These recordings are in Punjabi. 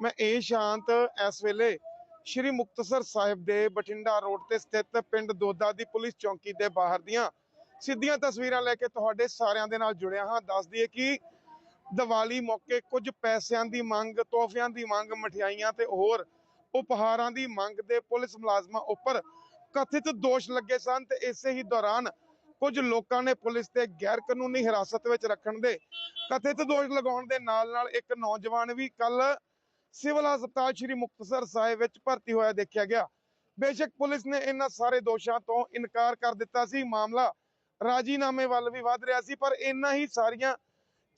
ਮੈਂ ਇਹ ਸ਼ਾਂਤ ਇਸ ਵੇਲੇ ਸ਼੍ਰੀ ਮੁਕਤਸਰ ਸਾਹਿਬ ਦੇ ਬਠਿੰਡਾ ਰੋਡ ਤੇ ਸਥਿਤ ਪਿੰਡ ਦੋਦਾ ਦੀ ਪੁਲਿਸ ਚੌਂਕੀ ਦੇ ਬਾਹਰ ਦੀਆਂ ਸਿੱਧੀਆਂ ਤਸਵੀਰਾਂ ਲੈ ਕੇ ਤੁਹਾਡੇ ਸਾਰਿਆਂ ਦੇ ਨਾਲ ਜੁੜਿਆ ਹਾਂ। ਦੱਸ ਦਈਏ ਕਿ ਦੀਵਾਲੀ ਮੌਕੇ ਕੁਝ ਪੈਸਿਆਂ ਦੀ ਮੰਗ, ਤੋਹਫਿਆਂ ਦੀ ਮੰਗ, ਮਠਿਆਈਆਂ ਤੇ ਹੋਰ ਉਪਹਾਰਾਂ ਦੀ ਮੰਗ ਦੇ ਪੁਲਿਸ ਮੁਲਾਜ਼ਮਾਂ ਉੱਪਰ ਕਥਿਤ ਦੋਸ਼ ਲੱਗੇ ਸਨ ਤੇ ਇਸੇ ਹੀ ਦੌਰਾਨ ਕੁਝ ਲੋਕਾਂ ਨੇ ਪੁਲਿਸ ਤੇ ਗੈਰ ਕਾਨੂੰਨੀ ਹਿਰਾਸਤ ਵਿੱਚ ਰੱਖਣ ਦੇ ਕਥਿਤ ਦੋਸ਼ ਲਗਾਉਣ ਦੇ ਨਾਲ ਨਾਲ ਇੱਕ ਨੌਜਵਾਨ ਵੀ ਕੱਲ ਸਿਵਲ ਹਸਪਤਾਲ ਸ਼੍ਰੀ ਮੁਕਤਸਰ ਸਾਹਿਬ ਵਿੱਚ ਭਰਤੀ ਹੋਇਆ ਦੇਖਿਆ ਗਿਆ। ਬੇਸ਼ੱਕ ਪੁਲਿਸ ਨੇ ਇਹਨਾਂ ਸਾਰੇ ਦੋਸ਼ਾਂ ਤੋਂ ਇਨਕਾਰ ਕਰ ਦਿੱਤਾ ਸੀ। ਮਾਮਲਾ ਰਾਜੀਨਾਮੇ ਵੱਲ ਵੀ ਵਧ ਰਿਹਾ ਸੀ, ਪਰ ਇਹਨਾਂ ਹੀ ਸਾਰੀਆਂ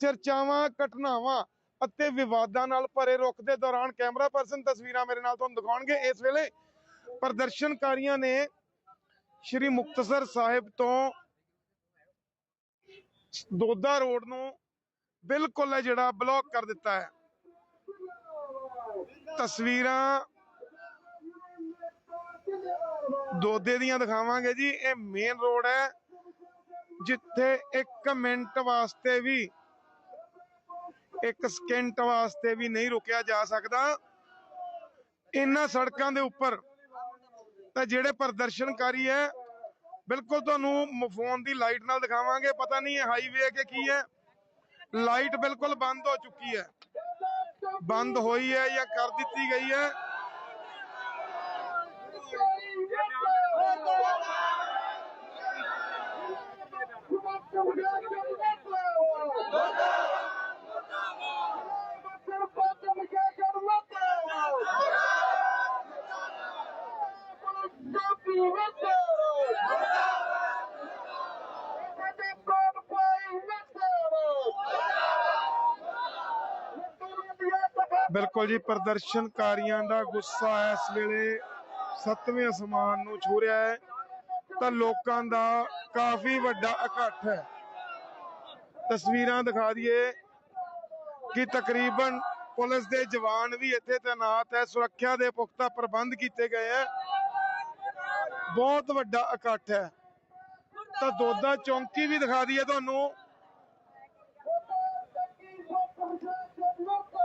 ਚਰਚਾਵਾਂ, ਘਟਨਾਵਾਂ ਅਤੇ ਵਿਵਾਦਾਂ ਨਾਲ ਭਰੇ ਰੁੱਖ ਦੇ ਦੌਰਾਨ ਕੈਮਰਾ ਪਰਸਨ ਤਸਵੀਰਾਂ ਮੇਰੇ ਨਾਲ ਤੁਹਾਨੂੰ ਦਿਖਾਉਣਗੇ। ਇਸ ਵੇਲੇ ਪ੍ਰਦਰਸ਼ਨਕਾਰੀਆਂ ਨੇ ਸ਼੍ਰੀ ਮੁਕਤਸਰ ਸਾਹਿਬ ਤੋਂ ਦੋਦਾ ਰੋਡ ਨੂੰ ਬਿਲਕੁਲ ਜਿਹੜਾ ਬਲੌਕ ਕਰ ਦਿੱਤਾ ਹੈ। ਤਸਵੀਰਾਂ ਦੋਦੇ ਦੀਆਂ ਦਿਖਾਵਾਂਗੇ ਜੀ। ਇਹ ਮੇਨ ਰੋਡ ਹੈ, ਜਿੱਥੇ 1 ਮਿੰਟ ਵਾਸਤੇ ਵੀ, ਇੱਕ ਸਕਿੰਟ ਵਾਸਤੇ ਵੀ ਨਹੀਂ ਰੁਕਿਆ ਜਾ ਸਕਦਾ। ਇਹਨਾਂ ਸੜਕਾਂ ਦੇ ਉੱਪਰ ਤਾਂ ਜਿਹੜੇ ਪ੍ਰਦਰਸ਼ਨਕਾਰੀ ਹੈ, ਬਿਲਕੁਲ ਤੁਹਾਨੂੰ ਫੋਨ ਦੀ ਲਾਈਟ ਨਾਲ ਦਿਖਾਵਾਂਗੇ। ਪਤਾ ਨਹੀਂ ਇਹ ਹਾਈਵੇ ਕਿ ਕੀ ਹੈ। ਲਾਈਟ ਬਿਲਕੁਲ ਬੰਦ ਹੋ ਚੁੱਕੀ ਹੈ। ਬੰਦ ਹੋਈ ਹੈ ਜਾਂ ਕਰ ਦਿੱਤੀ ਗਈ ਹੈ? ਬਿਲਕੁਲ ਜੀ, ਪ੍ਰਦਰਸ਼ਨਕਾਰੀਆਂ ਦਾ ਗੁੱਸਾ ਇਸ ਵੇਲੇ ਸੱਤਵੇਂ ਅਸਮਾਨ ਨੂੰ ਛੂ ਰਿਹਾ ਹੈ। ਤਾਂ ਲੋਕਾਂ ਦਾ ਕਾਫੀ ਵੱਡਾ ਇਕੱਠ ਹੈ। ਤਸਵੀਰਾਂ ਦਿਖਾ ਦਈਏ ਕਿ ਤਕਰੀਬਨ ਪੁਲਿਸ ਦੇ ਜਵਾਨ ਵੀ ਇੱਥੇ ਤਾਇਨਾਤ ਹੈ, ਸੁਰੱਖਿਆ ਦੇ ਪੁਖਤਾ ਪ੍ਰਬੰਧ ਕੀਤੇ ਗਏ ਹੈ। ਬਹੁਤ ਵੱਡਾ ਇਕੱਠ ਹੈ। ਤਾਂ ਦੋਦਾ ਚੌਂਕੀ ਵੀ ਦਿਖਾ ਦਈਏ ਤੁਹਾਨੂੰ।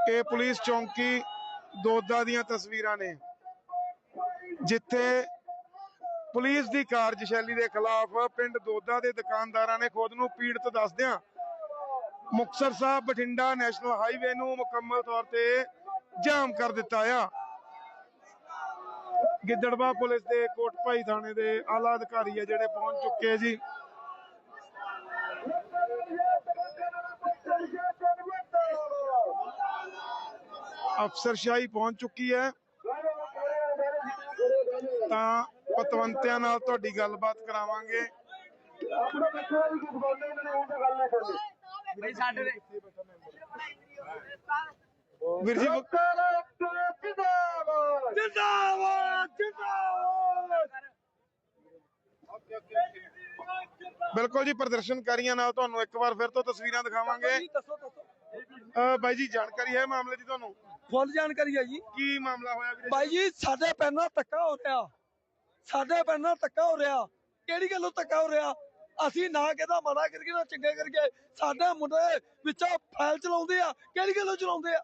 ਇਹ ਪੁਲਿਸ ਚੌਂਕੀ ਦੋਦਾ ਦੀਆਂ ਤਸਵੀਰਾਂ ਨੇ, ਜਿੱਥੇ ਪੁਲਿਸ ਦੀ ਕਾਰਜਸ਼ੈਲੀ ਦੇ ਖਿਲਾਫ ਪਿੰਡ ਦੋਦਾ ਦੇ ਦੁਕਾਨਦਾਰਾਂ ਨੇ ਖੁਦ ਨੂੰ ਪੀੜਤ ਦੱਸਦਿਆਂ ਮੁਕਤਸਰ ਸਾਹਿਬ ਬਠਿੰਡਾ ਨੈਸ਼ਨਲ ਹਾਈਵੇ ਨੂੰ ਮੁਕੰਮਲ ਤੌਰ ਤੇ ਜਾਮ ਕਰ ਦਿੱਤਾ ਆ। ਗਿੱਦੜਵਾ ਪੁਲਿਸ ਦੇ ਕੋਟਪਾਈ ਥਾਣੇ ਦੇ ਆਲਾ ਅਧਿਕਾਰੀ ਆ ਜਿਹੜੇ ਪਹੁੰਚ ਚੁੱਕੇ ਜੀ। ਅਫਸਰਸ਼ਾਹੀ ਪਹੁੰਚ ਚੁੱਕੀ ਹੈ। ਤਾਂ ਪਤਵੰਤਿਆਂ ਨਾਲ ਤੁਹਾਡੀ ਗੱਲਬਾਤ ਕਰਾਵਾਂਗੇ। ਵੀਰ ਜੀ ਜਿੰਦਾਬਾਦ! ਜਿੰਦਾਬਾਦ! ਬਿਲਕੁਲ ਜੀ ਪ੍ਰਦਰਸ਼ਨਕਾਰੀਆਂ ਨਾਲ ਤੁਹਾਨੂੰ ਇੱਕ ਵਾਰ ਫਿਰ ਤੋਂ ਤਸਵੀਰਾਂ ਦਿਖਾਵਾਂਗੇ। ਬਾਈ ਜੀ ਜਾਣਕਾਰੀ ਹੈ ਮਾਮਲੇ ਦੀ ਤੁਹਾਨੂੰ? ਫੁੱਲ ਜਾਣਕਾਰੀ ਹੈ ਜੀ। ਕੀ ਮਾਮਲਾ ਹੋਇਆ ਵੀਰੇ? ਬਾਈ ਜੀ ਸਾਡੇ ਪਿੰਡ ਨਾਲ ਧੱਕਾ ਹੋ ਰਿਹਾ। ਸਾਡੇ ਪਿੰਡ ਨਾਲ ਧੱਕਾ ਹੋ ਰਿਹਾ। ਕਿਹੜੀ ਗੱਲੋਂ ਧੱਕਾ ਹੋ ਰਿਹਾ? ਅਸੀਂ ਨਾ ਕਿਹਦਾ ਮਾੜਾ ਕਰਕੇ ਨਾ ਚੰਗਾ ਕਰਕੇ ਸਾਡੇ ਮੁੰਡੇ ਵਿੱਚੋਂ ਫਾਈਲ ਚਲਾਉਂਦੇ ਆ। ਕਿਹੜੀ ਗੱਲੋਂ ਚਲਾਉਂਦੇ ਆ?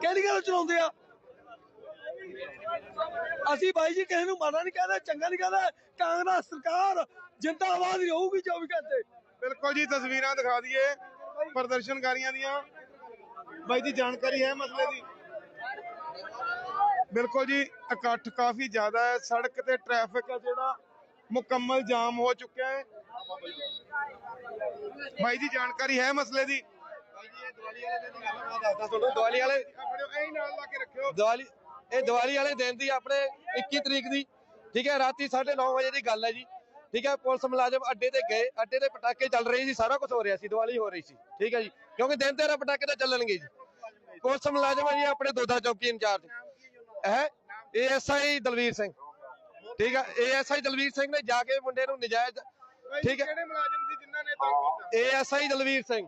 ਕਿਹੜੀ ਗੱਲੋਂ ਚਲਾਉਂਦੇ ਆ? ਅਸੀਂ ਬਾਈ ਜੀ ਕਿਸੇ ਨੂੰ ਮਾੜਾ ਨਹੀਂ ਕਹਿੰਦੇ ਚੰਗਾ ਨਹੀਂ ਕਹਿੰਦੇ। ਕਾਂਗਰਸ ਸਰਕਾਰ ਜਿੰਦਾਬਾਦ ਰਹੂਗੀ 24 ਘੰਟੇ। ਬਿਲਕੁਲ ਜੀ ਤਸਵੀਰਾਂ ਦਿਖਾ ਦਈਏ। ਪ੍ਰਦਰਸ਼ਨਕਾਰੀਆਂ ਦੀਆਂ। ਬਾਈ ਜੀ ਜਾਣਕਾਰੀ ਹੈ ਮਸਲੇ ਦੀ? ਬਿਲਕੁਲ ਜੀ ਇਕੱਠ ਕਾਫੀ ਜ਼ਿਆਦਾ ਹੈ। ਸੜਕ ਤੇ ਟ੍ਰੈਫਿਕ ਹੈ ਜਿਹੜਾ ਮੁਕੰਮਲ ਜਾਮ ਹੋ ਚੁੱਕਿਆ ਹੈ। ਬਾਈ ਜੀ ਜਾਣਕਾਰੀ ਹੈ ਮਸਲੇ ਦੀ? ਦੀਵਾਲੀ ਵਾਲੇ ਫੜਿਓ ਐਂ ਨਾਲ ਲਾ ਕੇ ਰੱਖਿਓ। ਦੀਵਾਲੀ ਇਹ ਦੀਵਾਲੀ ਵਾਲੇ ਦਿਨ ਦੀ ਆਪਣੇ 21 ਤਰੀਕ ਦੀ। ਠੀਕ ਹੈ ਰਾਤੀ 9:30 ਵਜੇ ਦੀ ਗੱਲ ਹੈ ਜੀ। ਠੀਕ ਹੈ ਪੁਲਿਸ ਮੁਲਾਜ਼ਮ ਅੱਡੇ ਤੇ ਗਏ। ਅੱਡੇ ਤੇ ਪਟਾਕੇ ਚੱਲ ਰਹੇ ਸੀ ਸਾਰਾ ਕੁਝ ਹੋ ਰਿਹਾ ਸੀ ਦੀਵਾਲੀ ਹੋ ਰਹੀ ਸੀ। ਠੀਕ ਹੈ ਜੀ। ਕਿਉਂਕਿ ਦਿਨ ਤੇਰਾ ਪਟਾਕੇ ਤਾਂ ਚੱਲਣਗੇ ਜੀ। ਪੁਲਿਸ ਮੁਲਾਜ਼ਮ ਹੈ ਜੀ ਆਪਣੇ ਦੋਦਾ ਚੌਕੀ ਇੰਚਾਰਜ। ਹੈ? A S I Dalvir Singh. ਠੀਕ ਹੈ ਏਐਸਆਈ ਦਲਵੀਰ ਸਿੰਘ ਨੇ ਜਾ ਕੇ ਮੁੰਡੇ ਨੂੰ ਨਜਾਇਜ਼ ਠੀਕ ਹੈ ਕਿਹੜੇ ਮੁਲਾਜ਼ਮ ਸੀ ਜਿਨ੍ਹਾਂ ਨੇ ਤੰਗ ਕੀਤਾ? A S I Dalvir Singh.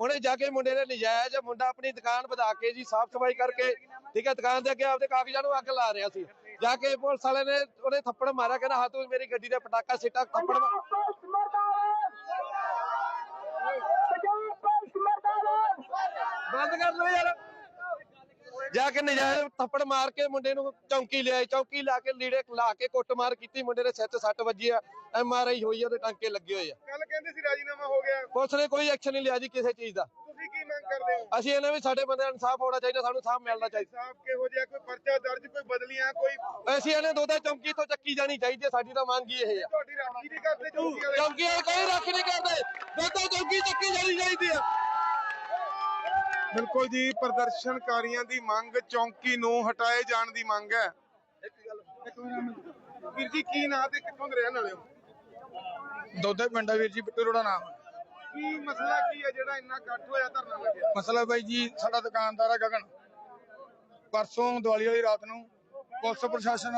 ਉਹਨੇ ਜਾ ਕੇ ਮੁੰਡੇ ਨੇ ਨਜਾਇਜ਼ ਮੁੰਡਾ ਆਪਣੀ ਦੁਕਾਨ ਵਧਾ ਕੇ ਜੀ ਸਾਫ਼ ਸਫ਼ਾਈ ਕਰਕੇ ਠੀਕ ਹੈ ਦੁਕਾਨ ਦੇ ਅੱਗੇ ਆਪਦੇ ਕਾਗਜ਼ਾਂ ਨੂੰ ਅੱਗ ਲਾ ਰਿਹਾ ਸੀ। ਜਾ ਕੇ ਪੁਲਿਸ ਵਾਲੇ ਨੇ ਉਹਨੇ ਥੱਪੜ ਮਾਰਿਆ ਕਹਿੰਦਾ ਹਾਂ ਤੂੰ ਮੇਰੀ ਗੱਡੀ ਦੇ ਪਟਾਕਾ ਸਿੱਟਾ ਥੱਪੜ ਬੰਦ ਕਰ ਲਓ ਯਾਰ। ਜਾ ਕੇ ਨਜਾਇਜ਼ ਥੱਪੜ ਮਾਰ ਕੇ ਮੁੰਡੇ ਨੂੰ ਚੌਂਕੀ ਲਿਆਏ ਚੌਂਕੀ ਲਾ ਕੇ ਲੀੜੇ ਲਾ ਕੇ ਕੁੱਟਮਾਰ ਕੀਤੀ ਮੁੰਡੇ ਦੇ ਸਿਰ 'ਚ ਸੱਟ ਵੱਜੀ ਆ ਐਮ ਆਰ ਆਈ ਹੋਈ ਆ ਉਹਦੇ ਟਾਂਕੇ ਲੱਗੇ ਹੋਏ ਆ। ਕੱਲ ਕਹਿੰਦੇ ਸੀ ਰਾਜੀਨਾਮਾ ਹੋ ਗਿਆ। ਪੁਲਿਸ ਨੇ ਕੋਈ ਐਕਸ਼ਨ ਨਹੀਂ ਲਿਆ ਜੀ ਕਿਸੇ ਚੀਜ਼ ਦਾ। ਤੁਸੀਂ ਕੀ ਮੰਗ ਕਰਦੇ ਹੋ? ਅਸੀਂ ਇਹਨਾਂ ਵੀ ਸਾਡੇ ਬੰਦੇ ਇਨਸਾਫ ਹੋਣਾ ਚਾਹੀਦਾ ਸਾਨੂੰ ਇਨਸਾਫ ਮਿਲਣਾ ਚਾਹੀਦਾ। ਸਾਫ਼ ਕਿਹੋ ਜਿਹਾ ਕੋਈ ਪਰਚਾ ਦਰਜ ਕੋਈ ਬਦਲੀਆਂ ਕੋਈ ਅਸੀਂ ਇਹਨੇ ਦੋਦਾ ਚੌਂਕੀ ਤੋਂ ਚੱਕੀ ਜਾਣੀ ਚਾਹੀਦੀ ਹੈ ਸਾਡੀ ਤਾਂ ਮੰਗ ਹੀ ਇਹ ਆ। ਤੁਹਾਡੀ ਰਾਖੀ ਨਹੀਂ ਕਰਦੇ ਚੌਕੀ ਵਾਲੇ। ਚੌਂਕੀ ਵਾਲੇ ਕੋਈ ਰੱਖ ਨਹੀਂ ਕਰਦੇ ਦੋਦਾ ਚੌਂਕੀ ਚੱਕੀ ਜਾਣੀ ਚਾਹੀਦੀ ਆ। ਬਿਲਕੁਲ ਜੀ ਪ੍ਰਦਰਸ਼ਨਕਾਰੀਆਂ ਦੀ ਮੰਗ ਚੌਂਕੀ ਨੂੰ ਹਟਾਏ ਜਾਣ ਦੀ ਮੰਗ ਹੈ। ਵੀਰ ਜੀ ਕੀ ਨਾਂ ਤੇ ਕਿੱਥੋਂ ਦੇ ਰਹਿਣ ਵਾਲੇ ਹੋ? ਦੋਦੇ ਪਿੰਡਾ ਵੀਰ ਜੀ ਬਿੱਟੂ ਰੋੜਾ ਨਾਮ। ਕੀ ਮਸਲਾ ਕੀ ਹੈ ਜਿਹੜਾ ਇੰਨਾ ਇਕੱਠ ਹੋਇਆ ਧਰਨਾ ਲੱਗਿਆ? ਮਸਲਾ ਬਾਈ ਜੀ ਸਾਡਾ ਦੁਕਾਨਦਾਰ ਆ ਗਗਨ। ਪਰਸੋਂ ਦੀਵਾਲੀ ਵਾਲੀ ਰਾਤ ਨੂੰ ਪੁਲਿਸ ਪ੍ਰਸ਼ਾਸਨ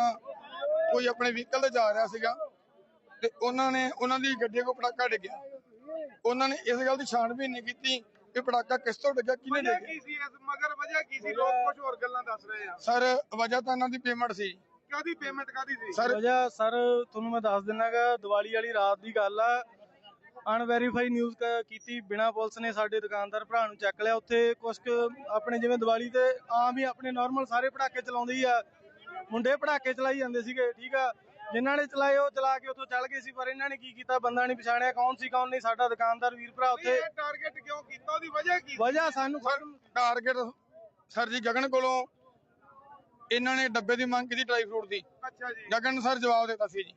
ਕੋਈ ਆਪਣੇ ਵਹੀਕਲ ਤੇ ਜਾ ਰਿਹਾ ਸੀਗਾ ਤੇ ਉਹਨਾਂ ਨੇ ਉਹਨਾਂ ਦੀ ਗੱਡੀ ਕੋ ਪਟਾਕਾ ਡਿੱਗਿਆ। ਉਹਨਾਂ ਨੇ ਇਸ ਗੱਲ ਦੀ ਛਾਣਬੀਨ ਨਹੀਂ ਕੀਤੀ ਕਿ ਪਟਾਕਾ ਕਿਸ ਤੋਂ ਡਿੱਗਿਆ ਕਿਹਨੇ ਵਜ੍ਹਾ ਡਿੱਗਿਆ? ਕੀ ਸੀ ਇਸ? ਮਗਰ ਵਜ੍ਹਾ ਕੀ ਸੀ? ਲੋਕ ਕੁਝ ਹੋਰ ਗੱਲਾਂ ਦੱਸ ਰਹੇ ਆ। ਸਰ ਵਜ੍ਹਾ ਤਾਂ ਇਹਨਾਂ ਦੀ ਪੇਮੈਂਟ ਸੀ। ਕਾਦੀ ਪੇਮੈਂਟ ਕਾਦੀ ਸੀ? ਸਰ ਵਜ੍ਹਾ ਸਰ ਤੁਹਾਨੂੰ ਮੈਂ ਦੱਸ ਦਿੰਨਾਗਾ ਦੀਵਾਲੀ ਵਾਲੀ ਰਾਤ ਦੀ ਗੱਲ ਆ। ਅਨਵੈਰੀਫਾਈ ਨਿਊਜ਼ ਕੀਤੀ ਬਿਨਾ ਪੁਲਿਸ ਨੇ ਸਾਡੇ ਦੁਕਾਨਦਾਰ ਭਰਾ ਨੂੰ ਚੱਕ ਲਿਆ। ਉੱਥੇ ਕੁਝ ਆਪਣੇ ਜਿਵੇਂ ਦੀਵਾਲੀ ਤੇ ਆਮ ਹੀ ਆਪਣੇ ਨਾਰਮਲ ਸਾਰੇ ਪਟਾਕੇ ਚਲਾਉਂਦੇ ਹੀ ਆ। ਮੁੰਡੇ ਪਟਾਕੇ ਚਲਾਈ ਜਾਂਦੇ ਸੀਗੇ ਠੀਕ ਆ। ਜਿਨ੍ਹਾਂ ਨੇ ਚਲਾਏ ਉਹ ਚਲਾ ਕੇ ਉੱਥੋਂ ਚੱਲ ਗਏ ਸੀ ਪਰ ਇਹਨਾਂ ਨੇ ਕੀ ਕੀਤਾ? ਬੰਦਾ ਨਹੀਂ ਪਛਾਣਿਆ ਕੌਣ ਸੀ ਕੌਣ ਨਹੀਂ? ਸਾਡਾ ਦੁਕਾਨਦਾਰ ਵੀਰ ਭਰਾ ਉੱਥੇ ਇਹ ਟਾਰਗੇਟ ਕਿਉਂ ਕੀਤਾ? ਉਹਦੀ ਵਜ੍ਹਾ ਕੀ ਸੀ? ਵਜ੍ਹਾ ਸਾਨੂੰ ਸਰ ਟਾਰਗੇਟ ਸਰ ਜੀ ਗਗਨ ਕੋਲੋਂ ਇਹਨਾਂ ਨੇ ਡੱਬੇ ਦੀ ਮੰਗ ਕੀਤੀ ਡਰਾਈ ਫਰੂਟ ਦੀ। ਅੱਛਾ ਜੀ। ਗਗਨ ਸਰ ਜਵਾਬ ਦਿੱਤਾ ਸੀ ਜੀ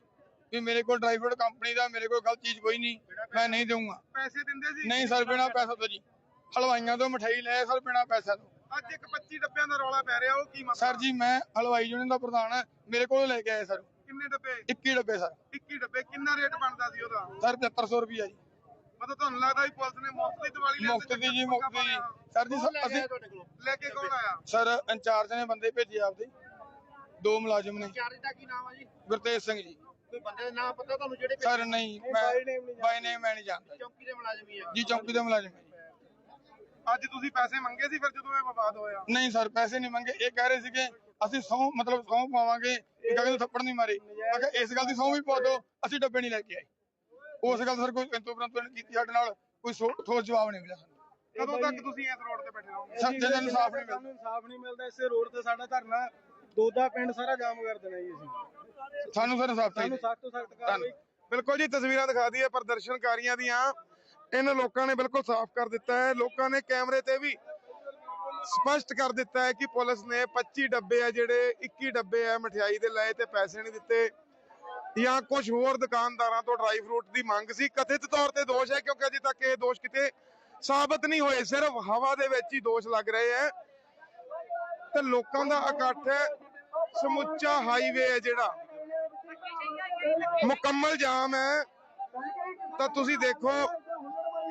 ਵੀ ਮੇਰੇ ਕੋਲ ਡਰਾਈ ਫਰੂਟ ਕੰਪਨੀ ਦਾ ਮੇਰੇ ਕੋਲ ਗਲਤ ਚੀਜ਼ ਕੋਈ ਨਹੀਂ ਮੈਂ ਨਹੀਂ ਦਊਂਗਾ। ਪੈਸੇ ਦਿੰਦੇ ਸੀ? ਨਹੀਂ ਸਰ ਬਿਨਾ ਪੈਸਾ ਤੋਂ ਜੀ। ਹਲਵਾਈਆਂ ਤੋਂ ਮਠਾਈ ਲੈ ਸਰ ਬਿਨਾ ਪੈਸਾ ਤੋਂ। ਅੱਜ ਇੱਕ 25 ਡੱਬਿਆਂ ਦਾ ਰੌਲਾ ਪੈ ਰਿਹਾ ਉਹ ਕੀ ਮਸਲਾ? ਸਰ ਜੀ ਮੈਂ ਹਲਵਾਈ ਯੂਨੀਅਨ ਦਾ ਪ੍ਰਧਾਨ ਹਾਂ ਮੇਰੇ ਕੋਲ ਲੈ ਕੇ ਆਏ ਸਰ। ਕਿੰਨੇ ਡੱਬੇ? 21 ਡੱਬੇ ਸਰ। 21 ਡੱਬੇ। ਕਿੰਨਾ ਰੇਟ ਬਣਦਾ ਸੀ ਉਹਦਾ? ਸਰ 7300 ਰੁਪਿਆ ਜੀ। ਮਤਲਬ ਤੁਹਾਨੂੰ ਲੱਗਦਾ ਵੀ ਪੁਲਿਸ ਨੇ ਮੁਫਤ ਦੀ ਦੀਵਾਲੀ ਲੈਣ ਮੁਫਤ ਦੀ ਜੀ ਮੁਫਤ ਦੀ ਸਰ ਜੀ ਸਰ ਅਸੀਂ ਲੈ ਕੇ ਕੌਣ ਆਇਆ? ਸਰ ਇੰਚਾਰਜ ਨੇ ਬੰਦੇ ਭੇਜੇ ਆਪਦੇ। ਦੋ ਮੁਲਾਜ਼ਮ ਨੇ। ਚਾਰਜ ਦਾ ਕੀ ਨਾਮ ਆ ਜੀ? ਗੁਰਤੇਜ ਸਿੰਘ ਜੀ। ਕੋਈ ਬੰਦੇ ਦਾ ਨਾਮ ਪਤਾ ਤੁਹਾਨੂੰ ਜਿਹੜੇ ਸਰ ਨਹੀਂ ਮੈਂ ਬਾਈ ਨੇਮ ਮੈਂ ਨਹੀਂ ਜਾਣਦਾ ਚੌਕੀ ਦੇ ਮੁਲਾਜ਼ਮ ਹੀ ਆ। ਜੀ ਚੌਂਕੀ ਦੇ ਮੁਲਾਜ਼ਮ ਹੈ ਜੀ। ਅੱਜ ਤੁਸੀਂ ਪੈਸੇ ਮੰਗੇ ਸੀ ਫਿਰ ਜਦੋਂ ਇਹ ਵਿਵਾਦ ਹੋਇਆ? ਨਹੀਂ ਸਰ ਪੈਸੇ ਨਹੀਂ ਮੰਗੇ। ਇਹ ਕਹਿ ਰਹੇ ਸੀਗੇ ਅਸੀਂ ਸੌ ਮਤਲਬ ਸੌ ਪਾਵਾਂਗੇ ਕਿ ਨੂੰ ਥੱਪੜ ਨਹੀਂ ਮਾਰੇ। ਮੈਂ ਕਿਹਾ ਇਸ ਗੱਲ ਦੀ ਸੌ ਵੀ ਪਾ ਦਿਓ ਅਸੀਂ ਡੱਬੇ ਨਹੀਂ ਲੈ ਕੇ ਆਏ। ਉਸ ਗੱਲ ਸਰ ਕੋਈ ਇੰਤੂ ਪ੍ਰੰਤੂ ਨਹੀਂ ਕੀਤੀ ਸਾਡੇ ਨਾਲ ਕੋਈ ਠੋਸ ਜਵਾਬ ਨਹੀਂ ਮਿਲਿਆ ਸਾਨੂੰ। ਕਦੋਂ ਤੱਕ ਤੁਸੀਂ ਇਸ ਰੋਡ ਤੇ ਬੈਠੇ ਰਹੋਗੇ? ਸਰ ਜਦੋਂ ਇਨਸਾਫ ਨਹੀਂ ਮਿਲਦਾ। ਸਾਨੂੰ ਇਨਸਾਫ ਨਹੀਂ ਮਿਲਦਾ ਇਸੇ ਰੋਡ ਤੇ ਸਾਡਾ ਧਰਨਾ ਦੋਦਾ ਪਿੰਡ ਸਾਰਾ ਜਾਮ ਕਰ ਦੇਣਾ ਜੀ ਅਸੀਂ। ਸਾਨੂੰ ਸਰ ਇਨਸਾਫ ਸਾਨੂੰ ਚਾਹੀਦਾ ਸਖਤ ਤੋਂ ਸਖਤ ਕਾਰਵਾਈ। ਬਿਲਕੁਲ ਜੀ ਤਸਵੀਰਾਂ ਦਿਖਾ ਦਈਏ ਪ੍ਰਦਰਸ਼ਨਕਾਰੀਆਂ ਦੀਆਂ। ਇਹਨਾਂ ਲੋਕਾਂ ਨੇ ਬਿਲਕੁਲ ਸਾਫ਼ ਕਰ ਦਿੱਤਾ ਹੈ। ਲੋਕਾਂ ਨੇ ਕੈਮਰੇ ਤੇ ਵੀ ਸਪਸ਼ਟ ਕਰ ਦਿੱਤਾ ਹੈ ਕਿ ਪੁਲਿਸ ਨੇ 25 ਡੱਬੇ ਆ ਜਿਹੜੇ 21 ਡੱਬੇ ਆ ਮਠਿਆਈ ਦੇ ਲਏ ਤੇ ਪੈਸੇ ਨਹੀਂ ਦਿੱਤੇ ਜਾਂ ਕੁਝ ਹੋਰ ਦੁਕਾਨਦਾਰਾਂ ਤੋਂ ਡਰਾਈ ਫਰੂਟ ਦੀ ਮੰਗ ਸੀ। ਕਥਿਤ ਤੌਰ ਤੇ ਦੋਸ਼ ਹੈ ਕਿਉਂਕਿ ਅਜੇ ਤੱਕ ਇਹ ਦੋਸ਼ ਕਿਤੇ ਸਾਬਤ ਨਹੀਂ ਹੋਏ। ਸਿਰਫ ਹਵਾ ਦੇ ਵਿੱਚ ਹੀ ਦੋਸ਼ ਲੱਗ ਰਹੇ ਹੈ। ਤੇ ਲੋਕਾਂ ਦਾ ਇਕੱਠ ਹੈ। ਸਮੁੱਚਾ ਹਾਈਵੇ ਹੈ ਜਿਹੜਾ। ਮੁਕੰਮਲ ਜਾਮ ਹੈ। ਤਾਂ ਤੁਸੀਂ ਦੇਖੋ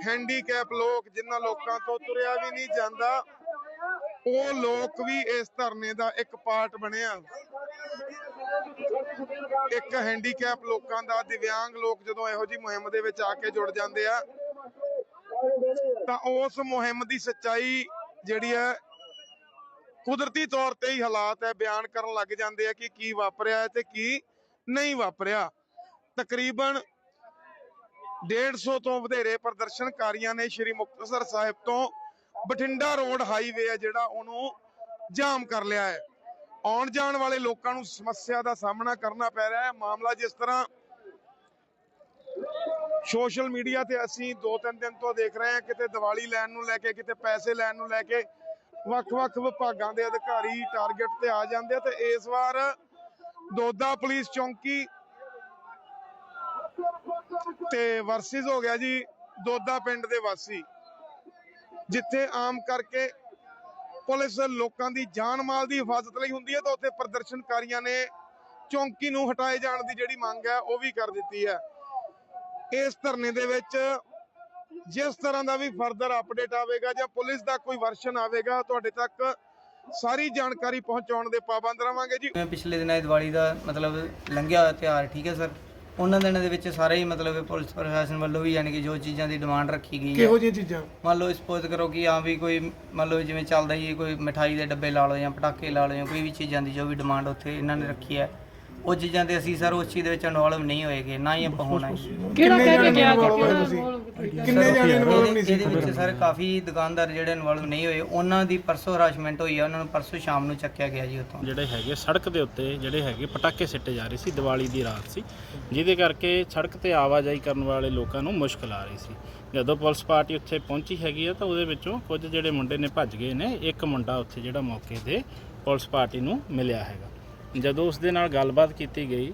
ਹੈਂਡੀਕੈਪ ਲੋਕ ਜਿਨ੍ਹਾਂ ਲੋਕਾਂ ਤੋਂ ਤੁਰਿਆ ਵੀ ਨਹੀਂ ਜਾਂਦਾ। ਉਹ ਲੋਕ ਵੀ ਇਸ ਧਰਨੇ ਦਾ ਇੱਕ ਪਾਰਟ ਬਣਿਆ ਇੱਕ ਹੈਂਡੀਕੈਪ ਲੋਕਾਂ ਦਾ, ਦਿਵਿਆਂਗ ਲੋਕ ਜਦੋਂ ਇਹੋ ਜੀ ਮੁਹਿੰਮ ਦੇ ਵਿੱਚ ਆ ਕੇ ਜੁੜ ਜਾਂਦੇ ਆ, ਤਾਂ ਉਸ ਮੁਹਿੰਮ ਦੀ ਸੱਚਾਈ ਜਿਹੜੀ ਹੈ ਕੁਦਰਤੀ ਤੌਰ ਤੇ ਹੀ ਹਾਲਾਤ ਹੈ ਬਿਆਨ ਕਰਨ ਲੱਗ ਜਾਂਦੇ ਆ ਕਿ ਕੀ ਵਾਪਰਿਆ ਹੈ ਤੇ ਕੀ ਨਹੀਂ ਵਾਪਰਿਆ। ਤਕਰੀਬਨ 150 ਤੋਂ ਵਧੇਰੇ ਪ੍ਰਦਰਸ਼ਨਕਾਰੀਆਂ ਨੇ ਸ਼੍ਰੀ ਮੁਕਤਸਰ ਸਾਹਿਬ ਤੋਂ ਬਠਿੰਡਾ ਰੋਡ ਹਾਈਵੇ ਹੈ ਜਿਹੜਾ ਉਹਨੂੰ ਜਾਮ ਕਰ ਲਿਆ ਹੈ। ਆਉਣ ਜਾਣ ਵਾਲੇ ਲੋਕਾਂ ਨੂੰ ਸਮੱਸਿਆ ਦਾ ਸਾਹਮਣਾ ਕਰਨਾ ਪੈ ਰਿਹਾ ਹੈ। ਮਾਮਲਾ ਜਿਸ ਤਰ੍ਹਾਂ ਸੋਸ਼ਲ ਮੀਡੀਆ ਤੇ ਅਸੀਂ ਦੋ ਤਿੰਨ ਦਿਨ ਤੋਂ ਦੇਖ ਰਹੇ ਹਾਂ, ਕਿਤੇ ਦੀਵਾਲੀ ਲੈਣ ਨੂੰ ਲੈ ਕੇ, ਕਿਤੇ ਪੈਸੇ ਲੈਣ ਨੂੰ ਲੈ ਕੇ ਵੱਖ-ਵੱਖ ਵਿਭਾਗਾਂ ਦੇ ਅਧਿਕਾਰੀ ਟਾਰਗੇਟ ਤੇ ਆ ਜਾਂਦੇ ਤੇ ਇਸ ਵਾਰ ਦੋਦਾ ਪੁਲਿਸ ਚੌਂਕੀ ਤੇ ਵਰਸਿਸ ਹੋ ਗਿਆ ਜੀ, ਦੋਦਾ ਪਿੰਡ ਦੇ ਵਾਸੀ। ਜਿੱਥੇ ਆਮ ਕਰਕੇ ਪੁਲਿਸ ਲੋਕਾਂ ਦੀ ਜਾਨ ਮਾਲ ਦੀ ਹਿਫਾਜ਼ਤ ਲਈ ਹੁੰਦੀ ਹੈ, ਤਾਂ ਉੱਥੇ ਪ੍ਰਦਰਸ਼ਨਕਾਰੀਆਂ ਨੇ ਚੌਂਕੀ ਨੂੰ ਹਟਾਏ ਜਾਣ ਦੀ ਜਿਹੜੀ ਮੰਗ ਹੈ, ਉਹ ਵੀ ਕਰ ਦਿੱਤੀ ਹੈ। ਇਸ ਧਰਨੇ ਦੇ ਵਿੱਚ ਜਿਸ ਤਰ੍ਹਾਂ ਦਾ ਵੀ ਫਰਦਰ ਅਪਡੇਟ ਆਵੇਗਾ ਜਾਂ ਪੁਲਿਸ ਦਾ ਕੋਈ ਵਰਸ਼ਨ ਆਵੇਗਾ, ਤੁਹਾਡੇ ਤੱਕ ਸਾਰੀ ਜਾਣਕਾਰੀ ਪਹੁੰਚਾਉਣ ਦੇ ਪਾਬੰਦ ਰਵਾਂਗੇ ਜੀ। ਪਿਛਲੇ ਦਿਨਾਂ ਦੀਵਾਲੀ ਦਾ ਮਤਲਬ ਲੰਘਿਆ ਹੋਇਆ ਤਿਉਹਾਰ, ਠੀਕ ਹੈ ਸਰ? ਉਹਨਾਂ ਦਿਨਾਂ ਦੇ ਵਿੱਚ ਸਾਰੇ ਹੀ ਮਤਲਬ ਪੁਲਿਸ ਪ੍ਰਸ਼ਾਸਨ ਵੱਲੋਂ ਵੀ ਯਾਨੀ ਕਿ ਜੋ ਚੀਜ਼ਾਂ ਦੀ ਡਿਮਾਂਡ ਰੱਖੀ ਗਈ ਹੈ। ਜਿਹੀਆਂ ਚੀਜ਼ਾਂ? ਮੰਨ ਲਓ ਸਪੋਜ਼ ਕਰੋ ਕਿ ਹਾਂ ਵੀ ਕੋਈ ਮੰਨ ਲਓ ਜਿਵੇਂ ਚੱਲਦਾ ਹੀ ਹੈ, ਕੋਈ ਮਠਾਈ ਦੇ ਡੱਬੇ ਲਾ ਲਓ ਜਾਂ ਪਟਾਕੇ ਲਾ ਲਓ ਜਾਂ ਕੋਈ ਵੀ ਚੀਜ਼ਾਂ ਦੀ ਜੋ ਵੀ ਡਿਮਾਂਡ ਉੱਥੇ ਇਹਨਾਂ ਨੇ ਰੱਖੀ ਹੈ। ਉਹ ਚੀਜ਼ਾਂ ਤੇ ਅਸੀਂ ਸਰ ਉਸ ਚੀਜ਼ ਦੇ ਵਿੱਚ ਇਨਵੋਲਵ ਨਹੀਂ ਹੋਏਗੇ ਨਾ ਹੀ ਆਪਾਂ ਹੋਣਾ ਹੈ। ਕਿਹੜਾ ਕਹਿ ਕੇ ਗਿਆ ਕਿੰਨੇ ਜਾਣੇ ਇਨਵੋਲਵ ਨਹੀਂ ਸੀ? ਇਹਦੇ ਵਿੱਚ ਸਰ ਕਾਫੀ ਦੁਕਾਨਦਾਰ ਜਿਹੜੇ ਇਨਵੋਲਵ ਨਹੀਂ ਹੋਏ ਉਹਨਾਂ ਦੀ ਪਰਸੋਂ ਹਰਾਸ਼ਮੈਂਟ ਹੋਈ ਆ ਉਹਨਾਂ ਨੂੰ ਪਰਸੋਂ ਸ਼ਾਮ ਨੂੰ ਚੱਕਿਆ ਗਿਆ ਜੀ ਉੱਥੋਂ। ਜਿਹੜੇ ਹੈਗੇ ਸੜਕ ਦੇ ਉੱਤੇ ਜਿਹੜੇ ਹੈਗੇ ਪਟਾਕੇ ਸਿੱਟੇ ਜਾ ਰਹੇ ਸੀ ਦੀਵਾਲੀ ਦੀ ਰਾਤ ਸੀ ਜਿਹਦੇ ਕਰਕੇ ਸੜਕ ਤੇ ਆਵਾਜਾਈ ਕਰਨ ਵਾਲੇ ਲੋਕਾਂ ਨੂੰ ਮੁਸ਼ਕਲ ਆ ਰਹੀ ਸੀ। ਜਦੋਂ ਪੁਲਿਸ ਪਾਰਟੀ ਉੱਥੇ ਪਹੁੰਚੀ ਹੈਗੀ ਆ ਤਾਂ ਉਹਦੇ ਵਿੱਚੋਂ ਕੁਝ ਜਿਹੜੇ ਮੁੰਡੇ ਨੇ ਭੱਜ ਗਏ ਨੇ ਇੱਕ ਮੁੰਡਾ ਉੱਥੇ ਜਿਹੜਾ ਮੌਕੇ ਤੇ ਪੁਲਿਸ ਪਾਰਟੀ ਨੂੰ ਮਿਲਿਆ ਹੈਗਾ। ਜਦੋਂ ਉਸ ਦੇ ਨਾਲ ਗੱਲਬਾਤ ਕੀਤੀ ਗਈ